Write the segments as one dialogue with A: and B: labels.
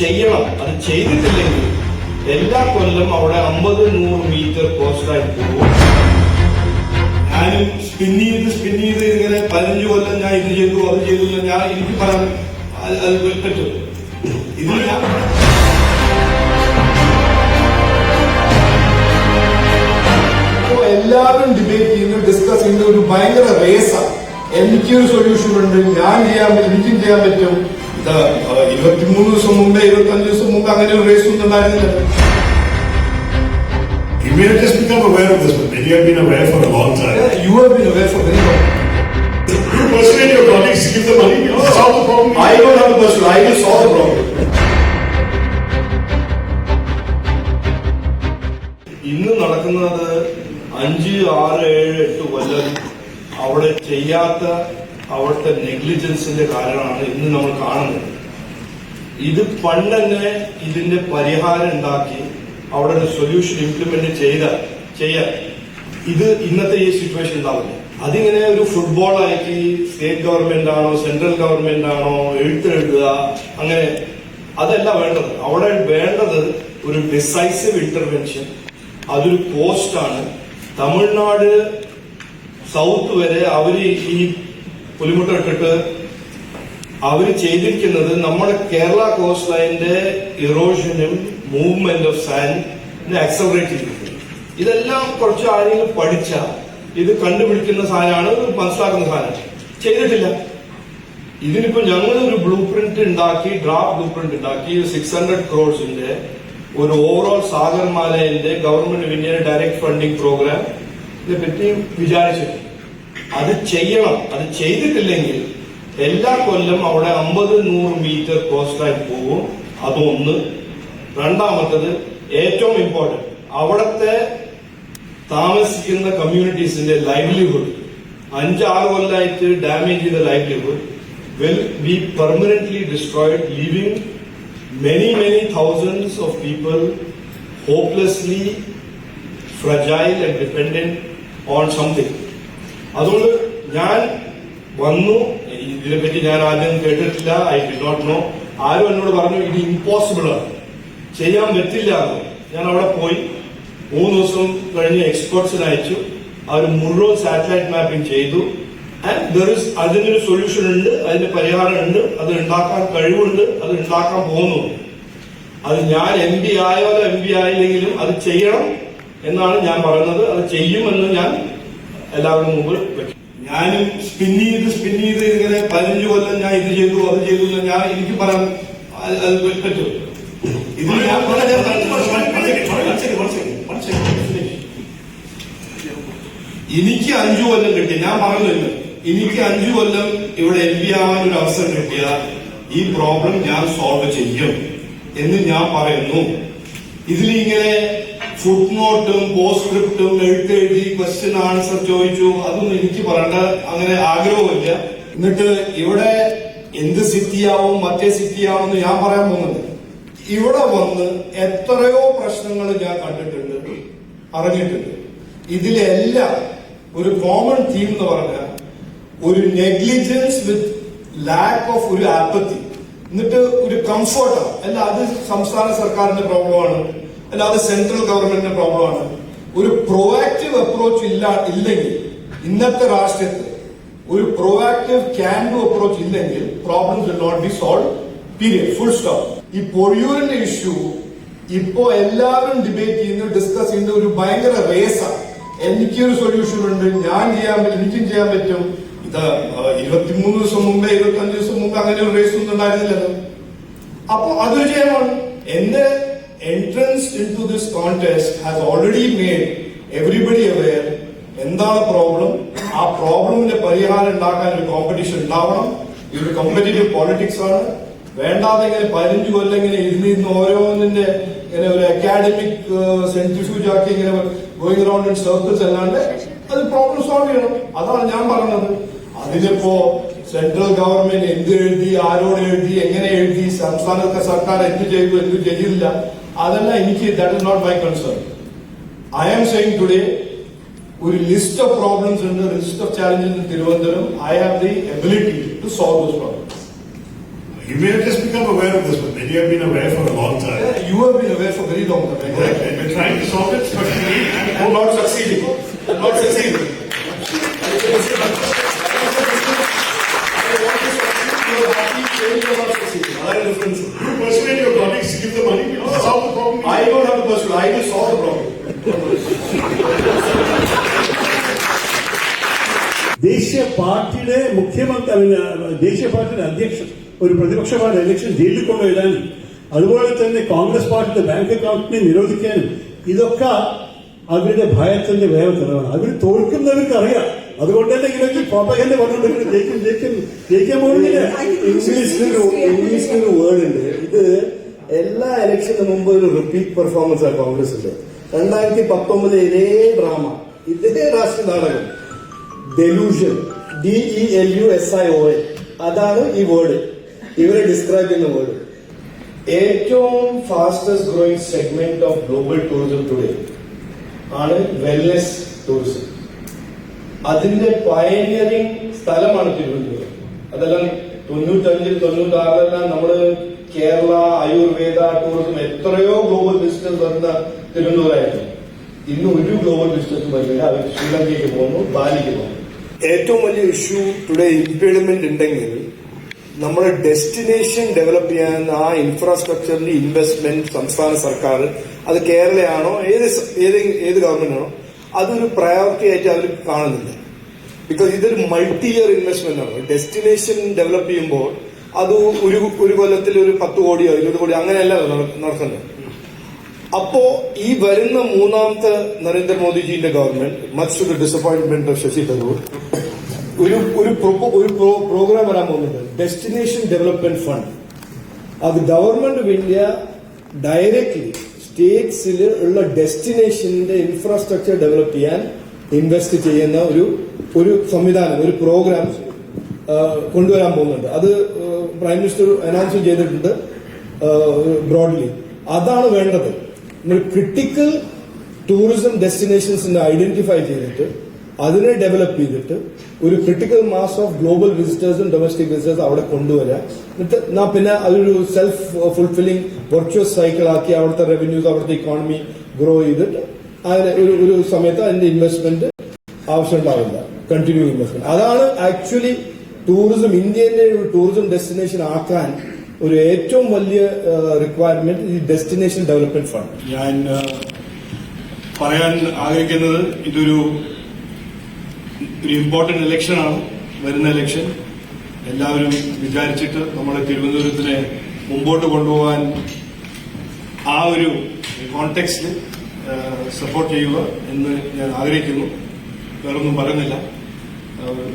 A: ചെയ്യണം. അത് ചെയ്തിട്ടില്ലെങ്കിൽ എല്ലാ കൊല്ലം അവിടെ അമ്പത് നൂറ് മീറ്റർ പോസ്റ്റായി പോകും. ഞാനും സ്പിൻ ചെയ്ത് സ്പിൻ ചെയ്ത് ഇങ്ങനെ പതിനഞ്ച് കൊല്ലം ഞാൻ ഇത് ചെയ്തു അത് ചെയ്തു ഞാൻ എനിക്ക് പറയാൻ അത് പറ്റും. ഇതിൽ ഞാൻ
B: എല്ലാവരും ഡിബേറ്റ് ചെയ്യുന്നു ഡിസ്കസ് ചെയ്യുന്ന. ഒരു ഭയങ്കര റേസാണ് എനിക്കൊരു സൊല്യൂഷൻ ഉണ്ട്. ഞാൻ ചെയ്യാൻ എനിക്കും ചെയ്യാൻ പറ്റും. ഇരുപത്തിമൂന്ന് ദിവസം മുമ്പേ ഇരുപത്തി അഞ്ച് ദിവസം മുമ്പ് അങ്ങനെ ഒരു കേസ്
A: ഇന്ന് നടക്കുന്നത് അഞ്ച് ആറ് ഏഴ് എട്ട് കൊല്ലം അവിടെ ചെയ്യാത്ത അവിടുത്തെ നെഗ്ലിജൻസിന്റെ കാരണമാണ് ഇന്ന് നമ്മൾ കാണുന്നത്. ഇത് പണ്ടന്നെ ഇതിന്റെ പരിഹാരം ഉണ്ടാക്കി അവിടെ ഒരു സൊല്യൂഷൻ ഇംപ്ലിമെന്റ് ചെയ്ത ചെയ്യാൻ ഇത് ഇന്നത്തെ ഈ സിറ്റുവേഷൻ ഉണ്ടാവില്ല. അതിങ്ങനെ ഒരു ഫുട്ബോൾ ആക്കി സ്റ്റേറ്റ് ഗവൺമെന്റ് ആണോ സെൻട്രൽ ഗവൺമെന്റ് ആണോ എഴുത്തെഴുതുക അങ്ങനെ അതല്ല വേണ്ടത്. അവിടെ വേണ്ടത് ഒരു ഡിസൈസീവ് ഇന്റർവെൻഷൻ അതൊരു പോസ്റ്റാണ് തമിഴ്നാട് സൗത്ത് വരെ അവർ ഈ പുലിമുട്ട ഇട്ടിട്ട് അവർ ചെയ്തിരിക്കുന്നത് നമ്മുടെ കേരള കോസ്റ്റ് ലൈനിന്റെ ഇറോഷനും മൂവ്മെന്റ് ഓഫ് സാൻഡ് ആക്സലറേറ്റ് ചെയ്തിരിക്കുന്നത് ഇതെല്ലാം കുറച്ച് ആരെങ്കിലും പഠിച്ച ഇത് കണ്ടുപിടിക്കുന്ന സാധനമാണ് മനസ്സിലാക്കുന്ന സാധനം. ചെയ്തിട്ടില്ല. ഇതിനിപ്പോ ഞങ്ങൾ ഒരു ബ്ലൂ പ്രിന്റ് ഉണ്ടാക്കി ഡ്രാഫ്റ്റ് ബ്ലൂ പ്രിന്റ് ഉണ്ടാക്കി സിക്സ് ഹൺഡ്രഡ് ക്രോഡ്സിന്റെ ഒരു ഓവറോൾ സാഗർമാലയിന്റെ ഗവൺമെന്റ് ഓഫ് ഇന്ത്യയുടെ ഡയറക്ട് ഫണ്ടിംഗ് പ്രോഗ്രാം ഇതിനെ പറ്റി വിചാരിച്ചിട്ടുണ്ട്. അത് ചെയ്യണം. അത് ചെയ്തിട്ടില്ലെങ്കിൽ എല്ലാ കൊല്ലം അവിടെ അമ്പത് നൂറ് മീറ്റർ കോസ്റ്റായി പോകും. അതൊന്ന്. രണ്ടാമത്തത് ഏറ്റവും ഇമ്പോർട്ടന്റ് അവിടത്തെ താമസിക്കുന്ന കമ്മ്യൂണിറ്റീസിന്റെ ലൈവ്ലിഹുഡ് അഞ്ചാറ് കൊല്ലമായിട്ട് ഡാമേജ് ചെയ്ത livelihood will be permanently destroyed leaving many many thousands of people hopelessly fragile and dependent on something അതുകൊണ്ട് ഞാൻ വന്നു. ഇതിനെപ്പറ്റി ഞാൻ ആദ്യം കേട്ടിട്ടില്ല. ഐ ഡി നോട്ട് നോ ആരും എന്നോട് പറഞ്ഞു ഇത് ഇമ്പോസിബിൾ ആണ്. ചെയ്യാൻ പറ്റില്ല എന്ന്. ഞാൻ അവിടെ പോയി. മൂന്ന് ദിവസം കഴിഞ്ഞ് എക്സ്പേർട്സിന് അയച്ചു. അവർ മുഴുവൻ സാറ്റലൈറ്റ് മാപ്പിംഗ് ചെയ്തു. ആൻഡ് ദർ ഇസ് അതിനൊരു സൊല്യൂഷൻ ഉണ്ട് അതിന്റെ പരിഹാരം ഉണ്ട്. അത് ഉണ്ടാക്കാൻ കഴിവുണ്ട് അത് ഉണ്ടാക്കാൻ പോകുന്നു. അത് ഞാൻ എം പി ആയോ എം പി ആയില്ലെങ്കിലും അത് ചെയ്യണം എന്നാണ് ഞാൻ പറയുന്നത്. അത് ചെയ്യുമെന്ന് ഞാൻ എല്ലാവരും മുമ്പ് വെക്കും. ഞാനും സ്പിൻ ചെയ്ത് സ്പിൻ ചെയ്ത് ഇങ്ങനെ പതിനഞ്ച് കൊല്ലം ഞാൻ ഇത് ചെയ്തു അത് ചെയ്തു ഞാൻ എനിക്ക് പറയാൻ അത് പറ്റും. ഇത് ഞാൻ എനിക്ക് അഞ്ചു കൊല്ലം കിട്ടി. ഞാൻ പറഞ്ഞില്ല എനിക്ക് അഞ്ചു കൊല്ലം ഇവിടെ എം പി ആവാൻ ഒരു അവസരം കിട്ടിയ ഈ പ്രോബ്ലം ഞാൻ സോൾവ് ചെയ്യും എന്ന് ഞാൻ പറയുന്നു. ഇതിലിങ്ങനെ ഫുഡ് നോട്ടും പോസ്ക്രിപ്റ്റും എഴുത്തെഴുതി ക്വസ്റ്റ്യൻ ആൻസർ ചോദിച്ചു. അതൊന്നും എനിക്ക് പറയേണ്ട അങ്ങനെ ആഗ്രഹമില്ല എന്നിട്ട് ഇവിടെ എന്ത് സിറ്റിയാവും മറ്റേ സിറ്റിയാവും എന്ന് ഞാൻ പറയാൻ പോകുന്നത്. ഇവിടെ വന്ന് എത്രയോ പ്രശ്നങ്ങൾ ഞാൻ കണ്ടിട്ടുണ്ട് അറിഞ്ഞിട്ടുണ്ട്. ഇതിലെല്ലാം ഒരു കോമൺ തീം എന്ന് പറഞ്ഞാൽ ഒരു നെഗ്ലിജൻസ് വിത്ത് ലാക്ക് ഓഫ് ഒരു ആപ്പത്തി എന്നിട്ട് ഒരു കംഫർട്ടാണ് അല്ല അത് സംസ്ഥാന സർക്കാരിന്റെ പ്രോബ്ലമാണ് അല്ല അത് സെൻട്രൽ ഗവൺമെന്റിന്റെ പ്രോബ്ലമാണ് ഒരു പ്രൊവാക്റ്റീവ് അപ്രോച്ച് ഇല്ല ഇല്ലെങ്കിൽ ഇന്നത്തെ രാഷ്ട്രീയത്തിൽ ഒരു പ്രൊവാക്റ്റീവ് ക്യാൻ ഡു അപ്രോച്ച് ഇല്ലെങ്കിൽ problem will not be solve period full stop ഈ പൊഴിയൂരിന്റെ ഇഷ്യൂ ഇപ്പോ എല്ലാവരും ഡിബേറ്റ് ചെയ്യുന്ന ഡിസ്കസ് ചെയ്യുന്ന ഒരു ഭയങ്കര റേസാണ് എനിക്കൊരു സൊല്യൂഷൻ ഉണ്ട് ഞാൻ ചെയ്യാൻ പറ്റും എനിക്കും ചെയ്യാൻ പറ്റും. ഇത് ഇരുപത്തിമൂന്ന് ദിവസം മുമ്പേ ഇരുപത്തി അഞ്ച് ദിവസം മുമ്പ് അങ്ങനെ ഒരു റേസ് ഒന്നും ഉണ്ടായിരുന്നില്ലല്ലോ. അപ്പോ അതൊരു ജയമാണ്. എന്റെ into this contest has already made everybody aware എന്താണ് പ്രോബ്ലം ആ പ്രോബ്ലമിന്റെ പരിഹാരം ഉണ്ടാക്കാൻ ഒരു കോമ്പറ്റീഷൻ ഉണ്ടാവണം. ഇതൊരു കോമ്പറ്റേറ്റീവ് പോളിറ്റിക്സ് ആണ്. വേണ്ടാതെ ഇങ്ങനെ പതിനഞ്ച് കൊല്ലം ഇങ്ങനെ ഇരുന്ന് ഇരുന്ന് ഓരോന്നിന്റെ ഇങ്ങനെ ഒരു അക്കാഡമിക് സെൻട്രിഫ്യൂജ് ആക്കി ഇങ്ങനെ ഗോയിങ് റൗണ്ട് ഇൻ സർക്കിൾസ് അല്ലാണ്ട് അത് പ്രോബ്ലം സോൾവ് ചെയ്യണം. അതാണ് ഞാൻ പറഞ്ഞത്. അതിലിപ്പോ സെൻട്രൽ ഗവൺമെന്റ് എന്ത് എഴുതി ആരോട് എഴുതി എങ്ങനെ എഴുതി സംസ്ഥാന സർക്കാർ എന്ത് ചെയ്തു എന്ത് ചെയ്തില്ല. അതെല്ലാം എനിക്ക് that is not my concern I am saying today ഒരു ലിസ്റ്റ് ഓഫ് പ്രോബ്ലംസ് ഉണ്ട് list of challenges in Thiruvananthapuram I have the ability to solve those problems
B: You may have just become aware of this, but many have been aware for a long time.
C: You have been aware for very long time.
B: Exactly. And we're trying to solve it, but we
C: I'm not succeeding. I'm not succeeding.
D: ദേശീയ പാർട്ടിയുടെ മുഖ്യമന്ത്രി ദേശീയ പാർട്ടിയുടെ അധ്യക്ഷൻ ഒരു പ്രതിപക്ഷ party അധ്യക്ഷൻ ജയിലിൽ കൊണ്ടുവരാനും അതുപോലെ തന്നെ കോൺഗ്രസ് പാർട്ടിയുടെ ബാങ്ക് അക്കൗണ്ടിനെ നിരോധിക്കാനും ഇതൊക്കെ അവരുടെ ഭയത്തിന്റെ വേറെ തെളിവാണ് അവർ തോൽക്കുന്നവർക്ക് അറിയാം. അതുകൊണ്ട് തന്നെ ഇങ്ങനെ പ്രോപ്പകന്റെ പറഞ്ഞുകൊണ്ട് ജയിക്കും ജയിക്കും ജയിക്കാൻ പോകുന്നില്ല.
A: ഇംഗ്ലീഷിലൊരു ഇംഗ്ലീഷിലൊരു വേർഡ് ഉണ്ട്. ഇത് എല്ലാ ഇലക്ഷന് മുമ്പ് ഒരു റിപ്പീറ്റ് പെർഫോമൻസ് ആണ് കോൺഗ്രസിന്റെ രണ്ടായിരത്തി പത്തൊമ്പതിലെ ഇതേ ഡ്രാമ ഇതേ രാഷ്ട്രീയ നാടകം. Delusion D E L U S I O A അതാണ് ഈ വേർഡ് ഇവരെ ഡിസ്ക്രൈബ് ചെയ്യുന്ന വേർഡ് ഏറ്റവും fastest growing segment of global tourism today ആണ് വെൽനെസ് ടൂറിസം അതിന്റെ പയനിയറിംഗ് സ്ഥലമാണ് തിരുവനന്തപുരം. അതെല്ലാം തൊണ്ണൂറ്റഞ്ചിൽ തൊണ്ണൂറ്റാറിലെല്ലാം നമ്മൾ കേരള ആയുർവേദ ടൂറിസം എത്രയോ ഗ്ലോബൽ ബിസിനസ് വരുന്ന തിരുവനന്തപുരമായിരുന്നു. ഇന്ന് ഒരു ഗ്ലോബൽ ബിസിനസ് വരുന്നില്ല അവർ ശ്രീലങ്കയ്ക്ക് പോകുന്നു ബാലിക്ക് പോകുന്നു. ഏറ്റവും വലിയ ഇഷ്യൂ ടുഡേ ഇംപ്ലിമെന്റ് ഉണ്ടെങ്കിൽ നമ്മുടെ ഡെസ്റ്റിനേഷൻ ഡെവലപ്പ് ചെയ്യാൻ ആ ഇൻഫ്രാസ്ട്രക്ചറിന്റെ ഇൻവെസ്റ്റ്മെന്റ് സംസ്ഥാന സർക്കാർ അത് കേരളയാണോ ഏത് ഏത് ഏത് ഗവൺമെന്റ് ആണോ അതൊരു പ്രയോറിറ്റി ആയിട്ട് അവർ കാണുന്നില്ല. ബിക്കോസ് ഇതൊരു മൾട്ടി ഇയർ ഇൻവെസ്റ്റ്മെന്റ് ആണ്. ഡെസ്റ്റിനേഷൻ ഡെവലപ്പ് ചെയ്യുമ്പോൾ അത് ഒരു ഒരു കൊല്ലത്തിൽ ഒരു പത്ത് കോടിയോ ഇരുപത് കോടിയോ അങ്ങനെയല്ല നടക്കുന്നത് അപ്പോ ഈ വരുന്ന മൂന്നാമത്തെ നരേന്ദ്രമോദിജിന്റെ government much the disappointment of Shashi Tharoor ഒരു ഒരു ഒരു പ്രോഗ്രാം വരാൻ പോകുന്നുണ്ട്. ഡെസ്റ്റിനേഷൻ ഡെവലപ്മെന്റ് ഫണ്ട് അത് ഗവൺമെന്റ് ഓഫ് ഇന്ത്യ ഡയറക്ട്ലി സ്റ്റേറ്റ്സിൽ ഉള്ള ഡെസ്റ്റിനേഷന്റെ ഇൻഫ്രാസ്ട്രക്ചർ ഡെവലപ്പ് ചെയ്യാൻ ഇൻവെസ്റ്റ് ചെയ്യുന്ന ഒരു ഒരു സംവിധാനം ഒരു പ്രോഗ്രാം കൊണ്ടുവരാൻ പോകുന്നുണ്ട്. അത് പ്രൈം മിനിസ്റ്റർ അനൗൺസ് ചെയ്തിട്ടുണ്ട് ബ്രോഡ്ലി അതാണ് വേണ്ടത്. ക്രിട്ടിക്കൽ ടൂറിസം ഡെസ്റ്റിനേഷൻസിനെ ഐഡന്റിഫൈ ചെയ്തിട്ട് അതിനെ ഡെവലപ്പ് ചെയ്തിട്ട് ഒരു ക്രിട്ടിക്കൽ മാസ് ഓഫ് ഗ്ലോബൽ വിസിറ്റേഴ്സും ഡൊമസ്റ്റിക് വിസിറ്റേഴ്സ് അവിടെ കൊണ്ടുവരാം. എന്നിട്ട് നാ പിന്നെ അതൊരു സെൽഫ് ഫുൾഫില്ലിംഗ് വെർച്വസ് സൈക്കിൾ ആക്കി അവിടുത്തെ റവന്യൂസ് അവിടുത്തെ ഇക്കോണമി ഗ്രോ ചെയ്തിട്ട് അതിന് ഒരു ഒരു സമയത്ത് അതിന്റെ ഇൻവെസ്റ്റ്മെന്റ് ആവശ്യമുണ്ടാവില്ല കണ്ടിന്യൂ ഇൻവെസ്റ്റ്മെന്റ് അതാണ് ആക്ച്വലി ടൂറിസം ഇന്ത്യയിലെ ഒരു ടൂറിസം ഡെസ്റ്റിനേഷൻ ആക്കാൻ ഒരു ഏറ്റവും വലിയ റിക്വയർമെന്റ് ഈ ഡെസ്റ്റിനേഷൻ ഡെവലപ്മെന്റ് ഫണ്ട്
E: ഞാൻ പറയാൻ ആഗ്രഹിക്കുന്നത് ഇതൊരു ഒരു ഇമ്പോർട്ടന്റ് ഇലക്ഷൻ ആണ്. വരുന്ന ഇലക്ഷൻ എല്ലാവരും വിചാരിച്ചിട്ട് നമ്മളെ തിരുവനന്തപുരത്തിനെ മുമ്പോട്ട് കൊണ്ടുപോകാൻ ആ ഒരു കോണ്ടെക്സ്റ്റിൽ സപ്പോർട്ട് ചെയ്യുക എന്ന് ഞാൻ ആഗ്രഹിക്കുന്നു. വേറൊന്നും പറയുന്നില്ല.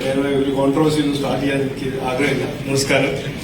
E: വേറെ ഒരു കോൺട്രവേഴ്സി ഒന്നും സ്റ്റാർട്ട് ചെയ്യാൻ എനിക്ക് ആഗ്രഹമില്ല. നമസ്കാരം.